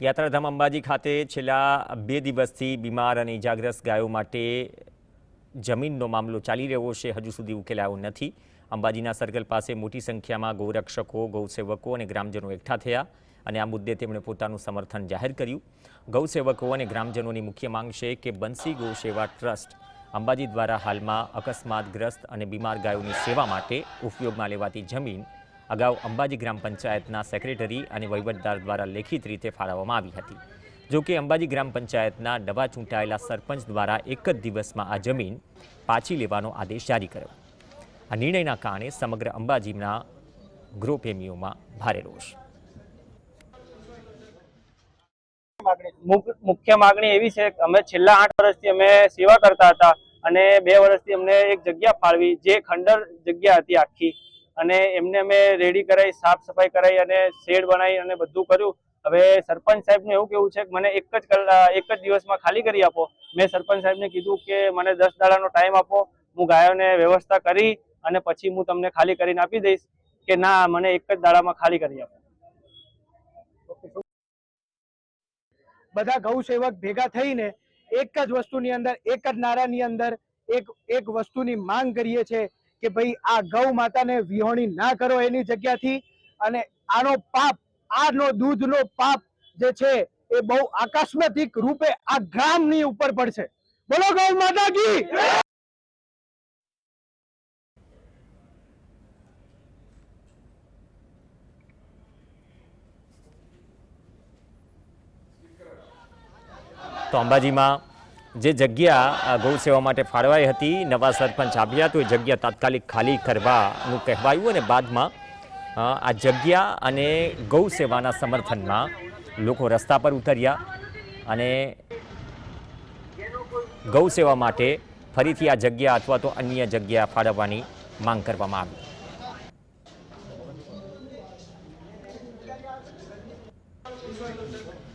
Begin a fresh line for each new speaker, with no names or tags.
યાત્રાધામ અંબાજી ખાતે છેલ્લા બે દિવસથી બીમાર અને ઇજાગ્રસ્ત ગાયો માટે જમીનનો મામલો ચાલી રહ્યો છે. હજુ સુધી ઉકેલાયો નથી. અંબાજીના સર્કલ પાસે મોટી સંખ્યામાં ગૌરક્ષકો, ગૌસેવકો અને ગ્રામજનો એકઠા થયા અને આ મુદ્દે તેમણે પોતાનું સમર્થન જાહેર કર્યું. ગૌસેવકો અને ગ્રામજનોની મુખ્ય માંગ છે કે બંસી ગૌસેવા ટ્રસ્ટ અંબાજી દ્વારા હાલમાં અકસ્માતગ્રસ્ત અને બીમાર ગાયોની સેવા માટે ઉપયોગમાં લેવાતી જમીન અગાઉ અંબાજી ગ્રામ પંચાયતના સેક્રેટરી અને વહીવટદાર દ્વારા લેખિત રીતે ફાળવવામાં આવી હતી. જો કે અંબાજી ગ્રામ પંચાયતના નવા ચૂંટાયેલા સરપંચ દ્વારા એક જ દિવસમાં આ જમીન પાછી લેવાનો આદેશ જારી કર્યો. આ નિર્ણયના કારણે સમગ્ર અંબાજીના ગૃહપ્રેમીઓમાં ભારે રોષ.
મુખ્ય માગણી એવી છે કે અમે છેલ્લા આઠ વર્ષથી અમે સેવા કરતા હતા અને બે વર્ષથી અમને એક જગ્યા ફાળવી, જે ખંડર જગ્યા હતી આખી. અને એમને અમે રેડી કરાવી સાફ સફાઈ કરાવી અને શેડ બનાવી અને બધું કર્યું. હવે સરપંચ સાહેબનું એવું કેવું છે કે મને એક જ એક જ દિવસમાં ખાલી કરી આપો. મેં સરપંચ સાહેબને કીધું કે મને દસ દાડાનો ટાઈમ આપો, હું ગાયોને વ્યવસ્થા કરી અને પછી હું તમને ખાલી કરીને આપી દઈશ કે ના, મને એક જ દાડામાં ખાલી કરી આપો.
બધા ગૌ સેવક ભેગા થઈને એક જ વસ્તુની અંદર, એક જ નારાની અંદર, એક એક વસ્તુની માંગ કરીએ છે કે ભાઈ આ ગૌ માતાને વિહોણી ના કરો એની જગ્યાથી. અને આનો પાપ, આનો દૂધનો પાપ જે છે એ બહુ આકસ્મિક રૂપે આ ગ્રામની ઉપર પડશે. બોલો ગૌ માતા કી
તો અંબાજીમાં જે જગ્યા ગૌ સેવા માટે ફાળવાઈ હતી, નવા સરપંચ આવ્યા તો એ જગ્યા તાત્કાલિક ખાલી કરવાનું કહેવાયું અને બાદમાં આ જગ્યા અને ગૌ સેવાના સમર્થનમાં લોકો રસ્તા પર ઉતર્યા અને ગૌ સેવા માટે ફરીથી આ જગ્યા અથવા તો અન્ય જગ્યા ફાળવવાની માંગ કરવામાં આવી Thank you.